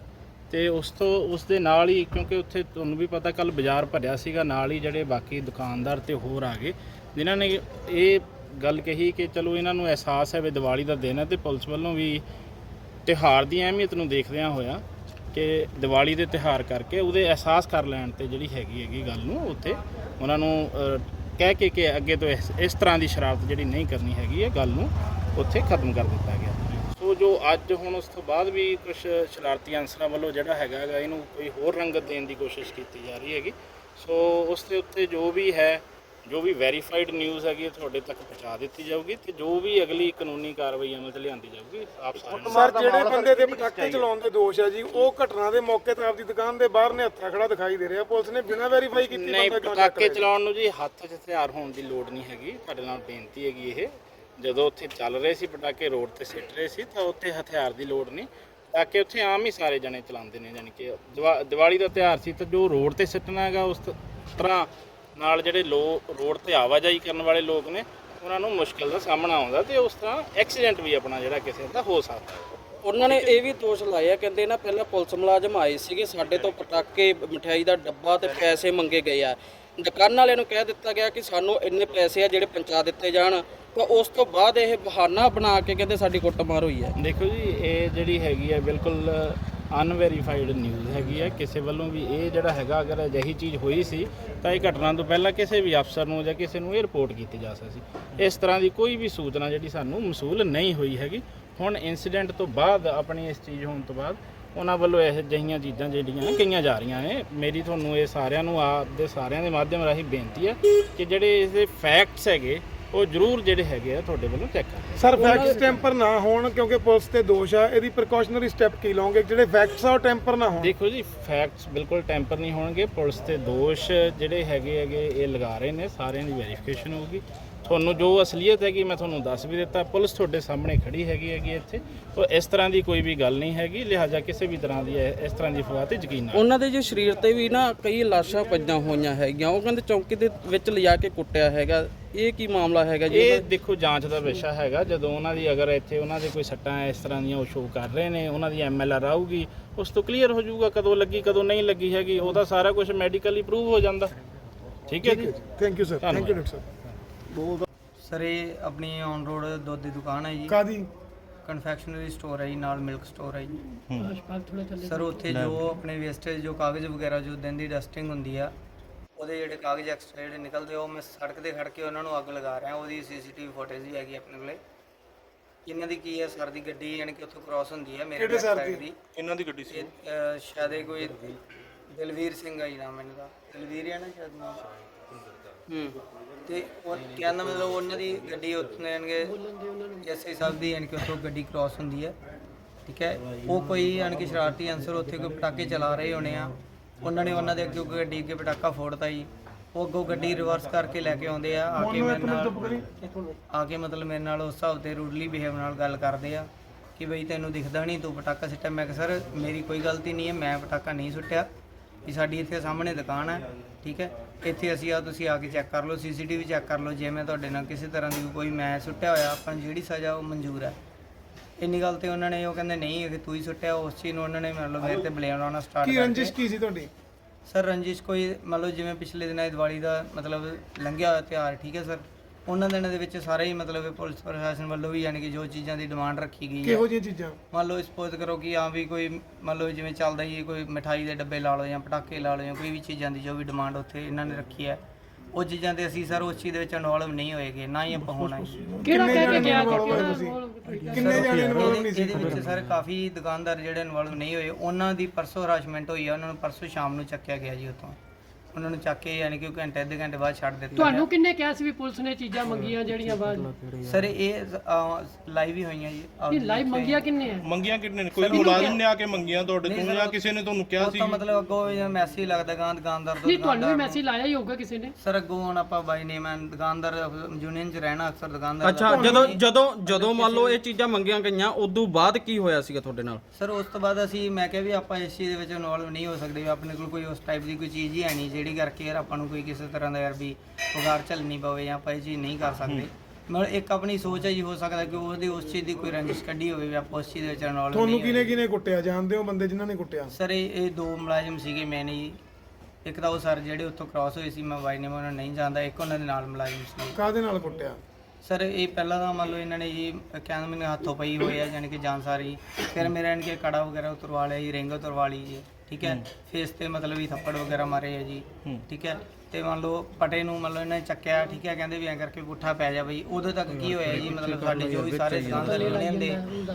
ਤੇ ਉਸ ਤੋਂ ਉਸ ਦੇ ਨਾਲ ਹੀ, ਕਿਉਂਕਿ ਉੱਥੇ ਤੁਹਾਨੂੰ ਵੀ ਪਤਾ ਕੱਲ ਬਾਜ਼ਾਰ ਭਰਿਆ ਸੀਗਾ, ਨਾਲ ਹੀ ਜਿਹੜੇ ਬਾਕੀ ਦੁਕਾਨਦਾਰ ਤੇ ਹੋਰ ਆ ਗਏ, ਜਿਨ੍ਹਾਂ ਨੇ ਇਹ ਗੱਲ ਕਹੀ ਕਿ ਚਲੋ ਇਹਨਾਂ ਨੂੰ ਅਹਿਸਾਸ ਹੈ ਵੀ ਦੀਵਾਲੀ ਦਾ ਦਿਨ ਹੈ ਤੇ ਪੁਲਿਸ ਵੱਲੋਂ ਵੀ ਤਿਉਹਾਰ ਦੀ ਅਹਿਮੀਅਤ ਨੂੰ ਦੇਖਦਿਆਂ ਹੋਇਆ ਕਿ ਦੀਵਾਲੀ ਦੇ ਤਿਉਹਾਰ ਕਰਕੇ ਉਹਦੇ ਅਹਿਸਾਸ ਕਰ ਲੈਣ ਤੇ ਜਿਹੜੀ ਹੈਗੀ ਹੈਗੀ ਗੱਲ ਨੂੰ ਉੱਥੇ ਉਹਨਾਂ ਨੂੰ ਕਹਿ ਕੇ ਕਿ ਅੱਗੇ ਤੋਂ ਇਸ ਇਸ ਤਰ੍ਹਾਂ ਦੀ ਸ਼ਰਾਰਤ ਜਿਹੜੀ ਨਹੀਂ ਕਰਨੀ ਹੈਗੀ, ਇਹ ਗੱਲ ਨੂੰ ਉੱਥੇ ਖਤਮ ਕਰ ਦਿੱਤਾ ਗਿਆ। ਜੋ ਅੱਜ ਹੁਣ ਉਸ ਤੋਂ ਬਾਅਦ ਵੀ ਕੁਝ ਸ਼ਰਾਰਤੀ ਅਨਸਰਾਂ ਵੱਲੋਂ ਜਿਹੜਾ ਹੈਗਾ ਹੈਗਾ ਇਹਨੂੰ ਕੋਈ ਹੋਰ ਰੰਗਤ ਦੇਣ ਦੀ ਕੋਸ਼ਿਸ਼ ਕੀਤੀ ਜਾ ਰਹੀ ਹੈਗੀ। ਸੋ ਉਸ ਦੇ ਉੱਤੇ ਜੋ ਵੀ ਹੈ ਜੋ ਵੀ ਵੈਰੀਫਾਈਡ ਨਿਊਜ਼ ਹੈਗੀ ਹੈ ਤੁਹਾਡੇ ਤੱਕ ਪਹੁੰਚਾ ਦਿੱਤੀ ਜਾਊਗੀ ਤੇ ਜੋ ਵੀ ਅਗਲੀ ਕਾਨੂੰਨੀ ਕਾਰਵਾਈ ਅਮਲ 'ਚ ਲਿਆਂਦੀ ਜਾਊਗੀ ਆਪ ਸਾਰਿਆਂ ਸਰ ਜਿਹੜੇ ਬੰਦੇ ਦੇ ਪਟਾਕੇ ਚਲਾਉਣ ਦੇ ਦੋਸ਼ ਹੈ ਜੀ ਉਹ ਘਟਨਾ ਦੇ ਮੌਕੇ ਤੇ ਆਪਦੀ ਦੁਕਾਨ ਦੇ ਬਾਹਰ ਨੇ ਹੱਥਾ ਖੜਾ ਦਿਖਾਈ ਦੇ ਰਿਹਾ। ਪੁਲਿਸ ਨੇ ਬਿਨਾਂ ਵੈਰੀਫਾਈ ਕੀਤੀ ਨਹੀਂ ਬੰਦਾ ਕਿਉਂ ਚੱਕ ਪਟਾਕੇ ਚਲਾਉਣ ਨੂੰ ਜੀ ਹੱਥ 'ਚ ਹਥਿਆਰ ਹੋਣ ਦੀ ਲੋੜ ਨਹੀਂ ਹੈਗੀ ਤੁਹਾਡੇ ਨਾਲ ਬੇਨਤੀ ਹੈਗੀ ਇਹ। ਜਦੋਂ ਉੱਥੇ ਚੱਲ ਰਹੇ ਸੀ, ਪਟਾਕੇ ਰੋਡ ਤੇ ਸਿੱਟ ਰਹੇ ਸੀ, ਤਾਂ ਉੱਥੇ ਹਥਿਆਰ ਦੀ ਲੋੜ ਨਹੀਂ। ਤਾਂ ਕਿ ਉੱਥੇ ਆਮ ਹੀ ਸਾਰੇ ਜਣੇ ਚਲਾਉਂਦੇ ਨੇ ਯਾਨੀ ਕਿ ਦਿਵਾ, ਦੀਵਾਲੀ ਦਾ ਤਿਉਹਾਰ ਸੀ, ਤਾਂ ਜੋ ਰੋਡ ਤੇ ਸਿੱਟਣਾ ਹੈਗਾ, ਉਸ ਤ- ਤਰ੍ਹਾਂ ਨਾਲ ਜਿਹੜੇ ਲੋ, ਰੋਡ ਤੇ ਆਵਾਜਾਈ ਕਰਨ ਵਾਲੇ ਲੋਕ ਨੇ, ਉਹਨਾਂ ਨੂੰ ਮੁਸ਼ਕਲ ਦਾ ਸਾਹਮਣਾ ਆਉਂਦਾ ਤੇ ਉਸ ਤਰ੍ਹਾਂ ਐਕਸੀਡੈਂਟ ਵੀ ਆਪਣਾ ਜਿਹੜਾ ਕਿਸੇ ਦਾ ਹੋ ਸਕਦਾ ਉਹਨਾਂ ਨੇ ਇਹ ਵੀ ਦੋਸ਼ ਲਾਇਆ, ਕਹਿੰਦੇ ਨਾ ਪਹਿਲਾਂ ਪੁਲਿਸ ਮੁਲਾਜ਼ਮ ਆਏ ਸੀਗੇ, ਸਾਡੇ ਤੋਂ ਪਟਾਕੇ, ਮਠਿਆਈ ਦਾ ਡੱਬਾ ਤੇ ਪੈਸੇ ਮੰਗੇ ਗਏ ਆ। ਦੁਕਾਨ ਵਾਲਿਆਂ ਨੂੰ ਕਹਿ ਦਿੱਤਾ ਗਿਆ ਕਿ ਸਾਨੂੰ ਇੰਨੇ ਪੈਸੇ ਆ ਜਿਹੜੇ ਪਹੁੰਚਾ ਦਿੱਤੇ ਜਾਣ। ਤਾਂ ਉਸ ਤੋਂ ਬਾਅਦ ਇਹ ਬਹਾਨਾ ਬਣਾ ਕੇ ਕਹਿੰਦੇ ਸਾਡੀ ਕੁੱਟਮਾਰ ਹੋਈ ਹੈ। ਦੇਖੋ ਜੀ, ਇਹ ਜਿਹੜੀ ਹੈਗੀ ਹੈ ਬਿਲਕੁਲ ਅਨਵੈਰੀਫਾਈਡ ਨਿਊਜ਼ ਹੈਗੀ ਹੈ ਕਿਸੇ ਵੱਲੋਂ ਵੀ ਇਹ ਜਿਹੜਾ ਹੈਗਾ, ਅਗਰ ਅਜਿਹੀ ਚੀਜ਼ ਹੋਈ ਸੀ, ਤਾਂ ਇਹ ਘਟਨਾ ਤੋਂ ਪਹਿਲਾਂ ਕਿਸੇ ਵੀ ਅਫਸਰ ਨੂੰ ਜਾਂ ਕਿਸੇ ਨੂੰ ਇਹ ਰਿਪੋਰਟ ਕੀਤੀ ਜਾ ਸਕਦੀ ਸੀ। ਇਸ ਤਰ੍ਹਾਂ ਦੀ ਕੋਈ ਵੀ ਸੂਚਨਾ ਜਿਹੜੀ ਸਾਨੂੰ ਮਸੂਲ ਨਹੀਂ ਹੋਈ ਹੈਗੀ। ਹੁਣ ਇਨਸੀਡੈਂਟ ਤੋਂ ਬਾਅਦ, ਆਪਣੀ ਇਸ ਚੀਜ਼ ਹੋਣ ਤੋਂ ਬਾਅਦ ਉਹਨਾਂ ਵੱਲੋਂ ਇਹ ਜਿਹੀਆਂ ਚੀਜ਼ਾਂ ਜਿਹੜੀਆਂ ਕਈਆਂ ਜਾ ਰਹੀਆਂ ਨੇ। ਮੇਰੀ ਤੁਹਾਨੂੰ ਇਹ ਸਾਰਿਆਂ ਨੂੰ ਆਪ ਦੇ ਸਾਰਿਆਂ ਦੇ ਮਾਧਿਅਮ ਰਾਹੀਂ ਬੇਨਤੀ ਹੈ ਕਿ ਜਿਹੜੇ ਇਹਦੇ ਫੈਕਟਸ ਹੈਗੇ ਉਹ ਜ਼ਰੂਰ ਜਿਹੜੇ ਹੈਗੇ ਆ ਤੁਹਾਡੇ ਵੱਲੋਂ ਚੈੱਕ ਕਰ। ਸਰ ਫੈਕਟਸ ਟੈਂਪਰ ਨਾ ਹੋਣ ਕਿਉਂਕਿ ਪੁਲਿਸ ਤੇ ਦੋਸ਼ ਆ। ਇਹਦੀ ਪ੍ਰੀਕਾਸ਼ਨਰੀ ਸਟੈਪ ਕੀ ਲਓਗੇ? ਜਿਹੜੇ ਫੈਕਟਸ ਆ ਉਹ ਟੈਂਪਰ ਨਾ ਹੋਣ। ਦੇਖੋ ਜੀ ਫੈਕਟਸ ਬਿਲਕੁਲ ਟੈਂਪਰ ਨਹੀਂ ਹੋਣਗੇ। ਪੁਲਿਸ ਤੇ ਦੋਸ਼ ਜਿਹੜੇ ਹੈਗੇ ਹੈਗੇ ਇਹ ਲਗਾ ਰਹੇ ਨੇ। ਸਾਰਿਆਂ ਦੀ ਵੈਰੀਫਿਕੇਸ਼ਨ ਹੋਊਗੀ। ਤੁਹਾਨੂੰ ਜੋ ਅਸਲੀਅਤ ਹੈਗੀ ਮੈਂ ਤੁਹਾਨੂੰ ਦੱਸ ਵੀ ਦਿੱਤਾ। ਪੁਲਿਸ ਤੁਹਾਡੇ ਸਾਹਮਣੇ ਖੜੀ ਹੈਗੀ ਹੈਗੀ ਇੱਥੇ। ਉਹ ਇਸ ਤਰ੍ਹਾਂ ਦੀ ਕੋਈ ਵੀ ਗੱਲ ਨਹੀਂ ਹੈਗੀ। ਲਿਹਾਜ਼ਾ ਕਿਸੇ ਵੀ ਤਰ੍ਹਾਂ ਦੀ ਇਹ- ਇਸ ਤਰ੍ਹਾਂ ਦੀ ਅਫਵਾਹ ਤੇ ਯਕੀਨ ਨਾ ਉਹਨਾਂ ਦੇ ਜੋ ਸਰੀਰ ਤੇ ਵੀ ਨਾ ਕਈ ਲਾਸ਼ਾਂ ਪਈਆਂ ਹੋਈਆਂ ਹੈਗੀਆਂ। ਉਹ ਕਹਿੰਦੇ ਚੌਂਕੀ ਦੇ ਵਿੱਚ ਲਿਜਾ ਕੇ ਕੁੱਟਿਆ ਹੈਗਾ। ਇਹ ਕੀ ਮਾਮਲਾ ਹੈਗਾ ਜੀ? ਇਹ ਦੇਖੋ ਜਾਂਚ ਦਾ ਵਿਸ਼ਾ ਹੈਗਾ। ਜਦੋਂ ਉਹਨਾਂ ਦੀ ਅਗਰ ਇੱਥੇ ਉਹਨਾਂ ਦੇ ਕੋਈ ਸੱਟਾਂ ਇਸ ਤਰ੍ਹਾਂ ਦੀਆਂ ਉਹ ਸ਼ੋਅ ਕਰ ਰਹੇ ਨੇ ਉਹਨਾਂ ਦੀ ਐਮਐਲਆਰ ਆਊਗੀ ਉਸ ਤੋਂ ਕਲੀਅਰ ਹੋ ਜਾਊਗਾ ਕਦੋਂ ਲੱਗੀ ਕਦੋਂ ਨਹੀਂ ਲੱਗੀ ਹੈਗੀ। ਉਹਦਾ ਸਾਰਾ ਕੁਝ ਮੈਡੀਕਲੀ ਪ੍ਰੂਵ ਹੋ ਜਾਂਦਾ। ਠੀਕ ਹੈ ਜੀ? Thank you sir thank you doctor sir sir ਇਹ ਆਪਣੀ ਔਨ ਰੋਡ ਦੁੱਧ ਦੀ ਦੁਕਾਨ ਹੈ ਜੀ। ਕਾਦੀ ਕਨਫੈਕਸ਼ਨਰੀ ਸਟੋਰ ਹੈ ਜੀ ਨਾਲ ਮਿਲਕ ਸਟੋਰ ਹੈ ਜੀ। ਸਰ ਉੱਥੇ ਜੋ ਆਪਣੇ ਵੇਸਟੇਜ ਜੋ ਕਾਗਜ਼ ਵਗੈਰਾ ਜੋ ਦਿਨ ਦੀ ਡਸਟਿੰਗ ਹੁੰਦੀ ਆ ਉਹਦੇ ਜਿਹੜੇ ਕਾਗਜ਼ ਐਕਸਟਰਾ ਜਿਹੜੇ ਨਿਕਲਦੇ ਆ, ਉਹ ਮੈਂ ਸੜਕ ਤੇ ਖੜ ਕੇ ਉਹਨਾਂ ਨੂੰ ਅੱਗ ਲਗਾ ਰਿਹਾ। ਉਹਦੀ ਸੀਸੀਟੀਵੀ ਫੁਟੇਜ ਵੀ ਹੈਗੀ ਆਪਣੇ ਕੋਲੇ। ਇਹਨਾਂ ਦੀ ਕੀ ਹੈ ਸਰ ਦੀ ਗੱਡੀ ਯਾਨੀ ਕਿ ਉੱਥੋਂ ਕ੍ਰਾਸ ਹੁੰਦੀ ਹੈ ਮੇਰੇ ਕਿਹੜੇ ਦੀ? ਇਹਨਾਂ ਦੀ ਗੱਡੀ ਸੀ ਸ਼ਾਇਦ ਇਹ ਕੋਈ ਦਲਵੀਰ ਸਿੰਘ ਆ ਜੀ ਨਾਮ ਇਹਨਾਂ ਦਾ। ਦਲਵੀਰ ਹੀ ਨਾ ਸ਼ਾਇਦ ਨਾਮ? ਹੂੰ। ਤੇ ਉਹ ਕਹਿੰਦਾ ਮਤਲਬ ਉਹਨਾਂ ਦੀ ਗੱਡੀ ਉੱਥੋਂ ਜਾਣਗੇ ਐਸਆਈ ਸਾਹਿਬ ਦੀ ਯਾਨੀ ਕਿ ਉੱਥੋਂ ਗੱਡੀ ਕ੍ਰਾਸ ਹੁੰਦੀ ਹੈ, ਠੀਕ ਹੈ? ਉਹ ਕੋਈ ਯਾਨੀ ਕਿ ਸ਼ਰਾਰਤੀ ਅਨਸਰ ਉੱਥੇ ਕੋਈ ਪਟਾਕੇ ਚਲਾ ਰਹੇ ਹੋਣੇ ਆ, ਉਹਨਾਂ ਨੇ ਉਹਨਾਂ ਦੇ ਅੱਗੇ ਗੱਡੀ ਅੱਗੇ ਪਟਾਕਾ ਫੋੜਤਾ ਜੀ, ਉਹ ਅੱਗੋਂ ਗੱਡੀ ਰਿਵਰਸ ਕਰਕੇ ਲੈ ਕੇ ਆਉਂਦੇ ਆ ਆ ਕੇ ਮੇਰੇ ਨਾਲ, ਆ ਕੇ ਮਤਲਬ ਮੇਰੇ ਨਾਲ ਉਸ ਹਿਸਾਬ ਤੇ ਰੂਡਲੀ ਬਿਹੇਵ ਨਾਲ ਗੱਲ ਕਰਦੇ ਆ, ਕਿ ਬਈ ਤੈਨੂੰ ਦਿਖਦਾ ਨਹੀਂ ਤੂੰ ਪਟਾਕਾ ਸਿੱਟਿਆ। ਮੈਂ ਕਿਹਾ, ਸਰ, ਮੇਰੀ ਕੋਈ ਗਲਤੀ ਨਹੀਂ ਹੈ, ਮੈਂ ਪਟਾਕਾ ਨਹੀਂ ਸੁੱਟਿਆ, ਵੀ ਸਾਡੀ ਇੱਥੇ ਸਾਹਮਣੇ ਦੁਕਾਨ ਹੈ ਠੀਕ ਹੈ? ਇੱਥੇ ਅਸੀਂ ਆ ਤੁਸੀਂ ਆ ਕੇ ਚੈੱਕ ਕਰ ਲਓ ਸੀਸੀਟੀਵੀ ਚੈੱਕ ਕਰ ਲਓ ਜੇ ਮੈਂ ਤੁਹਾਡੇ ਨਾਲ ਕਿਸੇ ਤਰ੍ਹਾਂ ਦੀ ਕੋਈ ਮੈਂ ਸੁੱਟਿਆ ਹੋਇਆ ਆਪਾਂ ਨੂੰ ਜਿਹੜੀ ਸਜ਼ਾ ਉਹ ਮਨਜ਼ੂਰ ਹੈ। ਇੰਨੀ ਗੱਲ ਤੇ ਉਹਨਾਂ ਨੇ ਉਹ ਕਹਿੰਦੇ ਨਹੀਂ ਕਿ ਤੂੰ ਹੀ ਸੁੱਟਿਆ ਉਸ ਚੀਜ਼ ਨੂੰ ਉਹਨਾਂ ਨੇ ਮਤਲਬ ਮੇਰੇ ਤੇ ਬਲੇਮ ਲਾਉਣਾ ਸਟਾਰਟ ਕੀ ਰੰਜਿਸ਼ ਕੀ ਸੀ ਤੁਹਾਡੀ? ਸਰ ਰੰਜਿਸ਼ ਕੋਈ ਮੰਨ ਲਓ ਜਿਵੇਂ ਪਿਛਲੇ ਦਿਨਾਂ ਦੀ ਦੀਵਾਲੀ ਦਾ ਮਤਲਬ ਲੰਘਿਆ ਹੋਇਆ ਤਿਉਹਾਰ ਠੀਕ ਹੈ ਸਰ? ਉਹਨਾਂ ਦਿਨਾਂ ਦੇ ਵਿੱਚ ਸਾਰੇ ਹੀ ਮਤਲਬ ਇਹ ਪੁਲਿਸ ਪ੍ਰਸ਼ਾਸਨ ਵੱਲੋਂ ਵੀ ਯਾਨੀ ਕਿ ਜੋ ਚੀਜ਼ਾਂ ਦੀ ਡਿਮਾਂਡ ਰੱਖੀ ਗਈ ਹੈ। ਕਿਹੋ ਜਿਹੀਆਂ ਚੀਜ਼ਾਂ? ਮੰਨ ਲਓ ਸਪੋਜ਼ ਕਰੋ ਕਿ ਹਾਂ ਵੀ ਕੋਈ ਮੰਨ ਲਓ ਜਿਵੇਂ ਚੱਲਦਾ ਹੀ ਹੈ ਕੋਈ ਮਠਾਈ ਦੇ ਡੱਬੇ ਲਾ ਲਓ ਜਾਂ ਪਟਾਕੇ ਲਾ ਲਓ ਜਾਂ ਕੋਈ ਵੀ ਚੀਜ਼ਾਂ ਦੀ ਜੋ ਵੀ ਡਿਮਾਂਡ ਉੱਥੇ ਇਹਨਾਂ ਨੇ ਰੱਖੀ ਹੈ ਉਹ ਚੀਜ਼ਾਂ ਤੇ ਅਸੀਂ ਸਰ ਉਸ ਚੀਜ਼ ਦੇ ਵਿੱਚ ਇਨਵੋਲਵ ਨਹੀਂ ਹੋਏਗੇ ਨਾ ਹੀ ਆਪਾਂ ਹੋਣਾ ਹੈ। ਕਿਹੜਾ ਕਹਿ ਕੇ ਗਿਆ ਕਿੰਨੇ ਜਾਣੇ ਇਨਵੋਲਵ ਨਹੀਂ ਸੀ? ਇਹਦੇ ਵਿੱਚ ਸਰ ਕਾਫੀ ਦੁਕਾਨਦਾਰ ਜਿਹੜੇ ਇਨਵੋਲਵ ਨਹੀਂ ਹੋਏ ਉਹਨਾਂ ਦੀ ਪਰਸੋਂ ਹਰਾਸ਼ਮੈਂਟ ਹੋਈ ਆ ਉਹਨਾਂ ਨੂੰ ਪਰਸੋਂ ਸ਼ਾਮ ਨੂੰ ਚੱਕਿਆ ਗਿਆ ਜੀ ਉੱਥੋਂ। ਉਹਨਾਂ ਨੂੰ ਚੱਕ ਕੇ ਯਾਨੀ ਕਿ ਘੰਟੇ ਅੱਧੇ ਘੰਟੇ ਬਾਅਦ ਛੱਡ ਦਿੱਤਾ ਤੁਹਾਨੂੰ ਕਿੰਨੇ ਕਿਹਾ ਸੀ ਵੀ ਪੁਲਿਸ ਨੇ ਚੀਜ਼ਾਂ ਮੰਗੀਆਂ ਜਿਹੜੀਆਂ ਬਾਅਦ ਸਰ ਇਹ ਲਾਈਵ ਹੀ ਹੋਈਆਂ ਜੀ। ਨਹੀਂ ਲਾਈਵ ਮੰਗੀਆਂ ਕਿੰਨੇ ਆ ਮੰਗੀਆਂ ਕਿੰਨੇ ਨੇ? ਕੋਈ ਮੁਲਾਜ਼ਮ ਨੇ ਆ ਕੇ ਮੰਗੀਆਂ ਤੁਹਾਡੇ ਤੋਂ ਜਾਂ ਕਿਸੇ ਨੇ ਤੁਹਾਨੂੰ ਕਿਹਾ ਉਹ ਤਾਂ ਮਤਲਬ ਅੱਗੋਂ ਮੈਸੇਜ ਲੱਗਦਾ ਗਾਂ ਦੁਕਾਨਦਾਰ ਤੋਂ ਨਹੀਂ ਤੁਹਾਨੂੰ ਵੀ ਦੁਕਾਨਦਾਰ ਮੈਸੇਜ ਲਾਇਆ ਹੀ ਹੋਊਗਾ ਕਿਸੇ ਨੇ। ਸਰ ਅੱਗੋਂ ਹੁਣ ਆਪਾਂ ਬਾਈ ਨੇਮ ਐਂਡ ਦੁਕਾਨਦਾਰ ਯੂਨੀਅਨ ਚ ਰਹਿਣਾ ਅਕਸਰ ਦੁਕਾਨਦਾਰ ਅੱਛਾ ਜਦੋਂ ਜਦੋਂ ਜਦੋਂ ਮੰਨ ਲਓ ਇਹ ਚੀਜ਼ਾਂ ਮੰਗੀਆਂ ਗਈਆਂ ਉਦੋਂ ਬਾਅਦ ਕੀ ਹੋਇਆ ਸੀਗਾ ਤੁਹਾਡੇ ਨਾਲ? ਸਰ ਉਸ ਤੋਂ ਬਾਅਦ ਅਸੀਂ ਮੈਂ ਕਿਹਾ ਵੀ ਆਪਾਂ ਇਸ ਚੀਜ਼ ਦੇ ਵਿੱਚ ਇਨਵੋਲਵ ਨਹੀਂ ਹੋ ਸਕਦੇ ਵੀ ਆਪਣੇ ਕੋਲ ਕੋਈ ਉਸ ਟਾਈਪ ਦੀ ਕੋਈ ਚੀਜ਼ ਹੀ ਹੈ ਨਹੀਂ ਜਿਹੜੀ ਕਰਕੇ ਯਾਰ ਆਪਾਂ ਨੂੰ ਕੋਈ ਕਿਸੇ ਤਰ੍ਹਾਂ ਦਾ ਯਾਰ ਵੀ ਉਗਾਰ ਝੱਲਣੀ ਪਵੇ ਜਾਂ ਆਪਾਂ ਇਹ ਚੀਜ਼ ਨਹੀਂ ਕਰ ਸਕਦੇ। ਮਤਲਬ ਇੱਕ ਆਪਣੀ ਸੋਚ ਹੈ ਜੀ ਹੋ ਸਕਦਾ ਕਿ ਉਹਦੀ ਉਸ ਚੀਜ਼ ਦੀ ਕੋਈ ਰੰਜਿਸ਼ ਕੱਢੀ ਹੋਵੇ ਵੀ ਆਪਾਂ ਉਸ ਚੀਜ਼ ਦੇ ਵਿੱਚ ਇਨਵੋਲਵ ਤੁਹਾਨੂੰ ਕਿਨੇ ਕਿਨੇ ਕੁੱਟਿਆ? ਜਾਣਦੇ ਹੋ ਬੰਦੇ ਜਿਨ੍ਹਾਂ ਨੇ ਕੁੱਟਿਆ? ਸਰ ਇਹ ਇਹ ਦੋ ਮੁਲਾਜ਼ਮ ਸੀਗੇ ਮੈਨੇ ਜੀ। ਇੱਕ ਤਾਂ ਉਹ ਸਰ ਜਿਹੜੇ ਉੱਥੋਂ ਕ੍ਰਾਸ ਹੋਏ ਸੀ ਮੈਂ ਬਾਈ ਨੇ ਉਹਨਾਂ ਨੂੰ ਨਹੀਂ ਜਾਣਦਾ। ਇੱਕ ਉਹਨਾਂ ਦੇ ਨਾਲ ਮੁਲਾਜ਼ਮ ਸੀ। ਕਾਹਦੇ ਨਾਲ ਕੁੱਟਿਆ? ਸਰ ਇਹ ਪਹਿਲਾਂ ਤਾਂ ਮੰਨ ਲਓ ਇਹਨਾਂ ਨੇ ਜੀ ਕਹਿੰਦੇ ਮੈਨੂੰ ਹੱਥੋਂ ਪਈ ਹੋਈ ਹੈ ਯਾਨੀ ਕਿ ਜਾਨ ਸਾਰੀ। ਫਿਰ ਮੇਰਾ ਇਹਨਾਂ ਕੇ ਕੜਾ ਵਗੈਰਾ ਉਤਰਵਾ ਲਿਆ ਜੀ ਰਿੰਗ ਉਤਰਵਾ ਲਈ ਜੀ। ਠੀਕ ਹੈ। ਫੇਸ ਤੇ ਮਤਲਬ ਵੀ ਥੱਪੜ ਵਗੈਰਾ ਮਾਰੇ ਹੈ ਜੀ। ਠੀਕ ਹੈ। ਤੇ ਮੰਨ ਲਓ ਪਟੇ ਨੂੰ ਮੰਨ ਲਓ ਇਹਨਾਂ ਨੇ ਚੱਕਿਆ ਠੀਕ ਹੈ ਕਹਿੰਦੇ ਵੀ ਐਂ ਕਰਕੇ ਪੁੱਠਾ ਪੈ ਜਾ ਬਈ ਉਦੋਂ ਤੱਕ ਕੀ ਹੋਇਆ ਜੀ? ਮਤਲਬ ਸਾਡੇ ਜੋ ਵੀ ਸਾਰੇ ਦੁਕਾਨਦਾਰ ਯੂਨੀਅਨ ਦੇ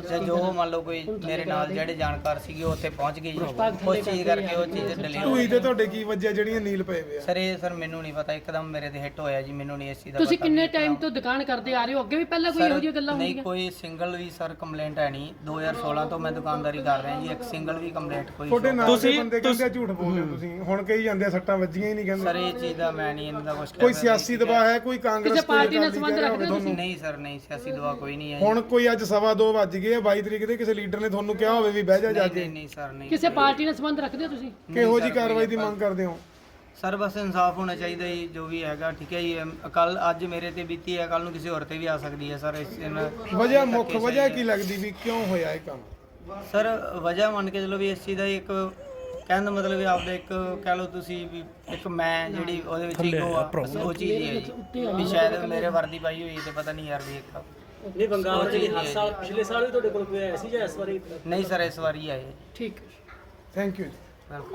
ਤੇ ਜੋ ਮੰਨ ਲਓ ਕੋਈ ਮੇਰੇ ਨਾਲ ਜਿਹੜੇ ਜਾਣਕਾਰ ਸੀਗੇ ਉਹ ਉੱਥੇ ਪਹੁੰਚ ਗਏ ਜੀ। ਉਸ ਚੀਜ਼ ਕਰਕੇ ਉਹ ਚੀਜ਼ ਡਿਲੇ ਹੋ ਧੂਈ ਤੇ ਤੁਹਾਡੇ ਕੀ ਵੱਜਿਆ ਜਿਹੜੀਆਂ ਨੀਲ ਪਏ ਆ? ਸਰ ਇਹ ਸਰ ਮੈਨੂੰ ਨਹੀਂ ਪਤਾ ਇੱਕਦਮ ਮੇਰੇ ਤੇ ਹਿੱਟ ਹੋਇਆ ਜੀ ਮੈਨੂੰ ਨਹੀਂ ਇਸ ਚੀਜ਼ ਦਾ ਤੁਸੀਂ ਕਿੰਨੇ ਟਾਈਮ ਤੋਂ ਦੁਕਾਨ ਕਰਦੇ ਆ ਰਹੇ ਹੋ? ਅੱਗੇ ਵੀ ਪਹਿਲਾਂ ਕੋਈ ਇਹੋ ਜਿਹੀਆਂ ਗੱਲਾਂ ਨਹੀਂ ਹੁੰਦੀਆਂ? ਕੋਈ ਸਿੰਗਲ ਵੀ ਸਰ ਕੰਪਲੇਂਟ ਹੈ ਨਹੀਂ। 2016 ਤੋਂ ਮੈਂ ਦੁਕਾਨਦਾਰੀ ਕਰ ਰਿਹਾ ਜੀ ਇੱਕ ਸਿੰਗਲ ਵੀ ਕੰਪਲੇਂਟ ਕੋਈ ਤੁਹਾਡੇ ਨਾਲ ਦੇ ਬੰਦੇ ਕਹਿੰਦੇ ਝੂਠ ਬੋਲਦੇ ਹੋ ਤੁਸੀਂ। ਹੁਣ ਕਹੀ ਜਾਂਦੇ ਸੱਟਾਂ ਵੱਜੀਆਂ ਹੀ ਨਹੀਂ ਸਰ ਕਹਿੰਦੇ ਇਹ ਚੀਜ਼ ਦਾ ਮੈਂ ਨਹੀਂ ਇਹਨਾਂ ਦਾ ਕੁਝ ਕੋਈ ਸਿਆਸੀ ਦਬਾਅ ਹੈ ਕੋਈ ਕਾਂਗਰਸ ਕਿਸੇ ਕੋਈ ਪਾਰਟੀ ਨਾਲ ਸੰਬੰਧ ਰੱਖਦੇ ਹੋ ਤੁਹਾਨੂੰ? ਨਹੀਂ ਸਰ ਨਹੀਂ ਸਿਆਸੀ ਦਵਾ ਕੋਈ ਨਹੀਂ ਹੈ ਜੀ। ਹੁਣ ਕੋਈ ਅੱਜ ਸਵਾ ਦੋ ਵੱਜ ਗਏ ਆ 22 ਤਰੀਕ ਦੇ ਕਿਸੇ ਲੀਡਰ ਨੇ ਤੁਹਾਨੂੰ ਕਿਹਾ ਹੋਵੇ ਵੀ ਬਹਿ ਜਾ ਜਾ ਨਹੀਂ ਕੇ। ਨਹੀਂ ਨਹੀਂ ਸਰ ਨਹੀਂ। ਕਿਸੇ ਪਾਰਟੀ ਨਾਲ ਸੰਬੰਧ ਰੱਖਦੇ ਹੋ ਤੁਸੀਂ? ਕਿਹੋ ਜੀ ਕਾਰਵਾਈ ਦੀ ਮੰਗ ਕਰਦੇ ਹੋ? ਸਰ ਬਸ ਇਨਸਾਫ ਹੋਣਾ ਚਾਹੀਦਾ ਜੀ ਜੋ ਵੀ ਹੈਗਾ ਠੀਕ ਹੈ ਜੀ। ਕੱਲ ਅੱਜ ਮੇਰੇ ਤੇ ਬੀਤੀ ਹੈ ਕੱਲ ਨੂੰ ਕਿਸੇ ਹੋਰ ਤੇ ਵੀ ਆ ਸਕਦੀ ਹੈ ਸਰ ਇਸ ਦਿਨ ਵਜ੍ਹਾ ਮੁੱਖ ਵਜ੍ਹਾ ਕੀ ਲੱਗਦੀ ਵੀ ਕਿਉਂ ਹੋਇਆ ਇਹ ਕੰਮ? ਸਰ ਵਜ੍ਹਾ ਮੰਨ ਕੇ ਚਲੋ ਵੀ ਇਸ ਚੀਜ਼ ਦਾ ਇੱਕ ਕਹਿਣ ਦਾ ਮਤਲਬ ਵੀ ਆਪਦਾ ਇੱਕ ਕਹਿ ਲਓ ਤੁਸੀਂ ਵੀ ਇੱਕ ਮੈਂ ਜਿਹੜੀ ਉਹਦੇ ਵਿੱਚ ਈਗੋ ਆ ਬਸ ਉਹ ਚੀਜ਼ ਹੀ ਹੈ ਜੀ। ਵੀ ਸ਼ਾਇਦ ਮੇਰੇ ਵਰਦੀ ਪਾਈ ਹੋਈ ਤੇ ਪਤਾ ਨਹੀਂ ਯਾਰ ਵੀ ਇੱਕ ਨਹੀਂ ਬੰਗਾਲ ਚ ਹਰ ਸਾਲ ਪਿਛਲੇ ਸਾਲ ਵੀ ਤੁਹਾਡੇ ਕੋਲ ਕੋਈ ਆਇਆ ਸੀ ਜਾਂ ਇਸ ਵਾਰੀ? ਨਹੀਂ ਸਰ ਇਸ ਵਾਰੀ ਆਏ। ਠੀਕ ਥੈਂਕ ਯੂ ਵੈਲਕਮ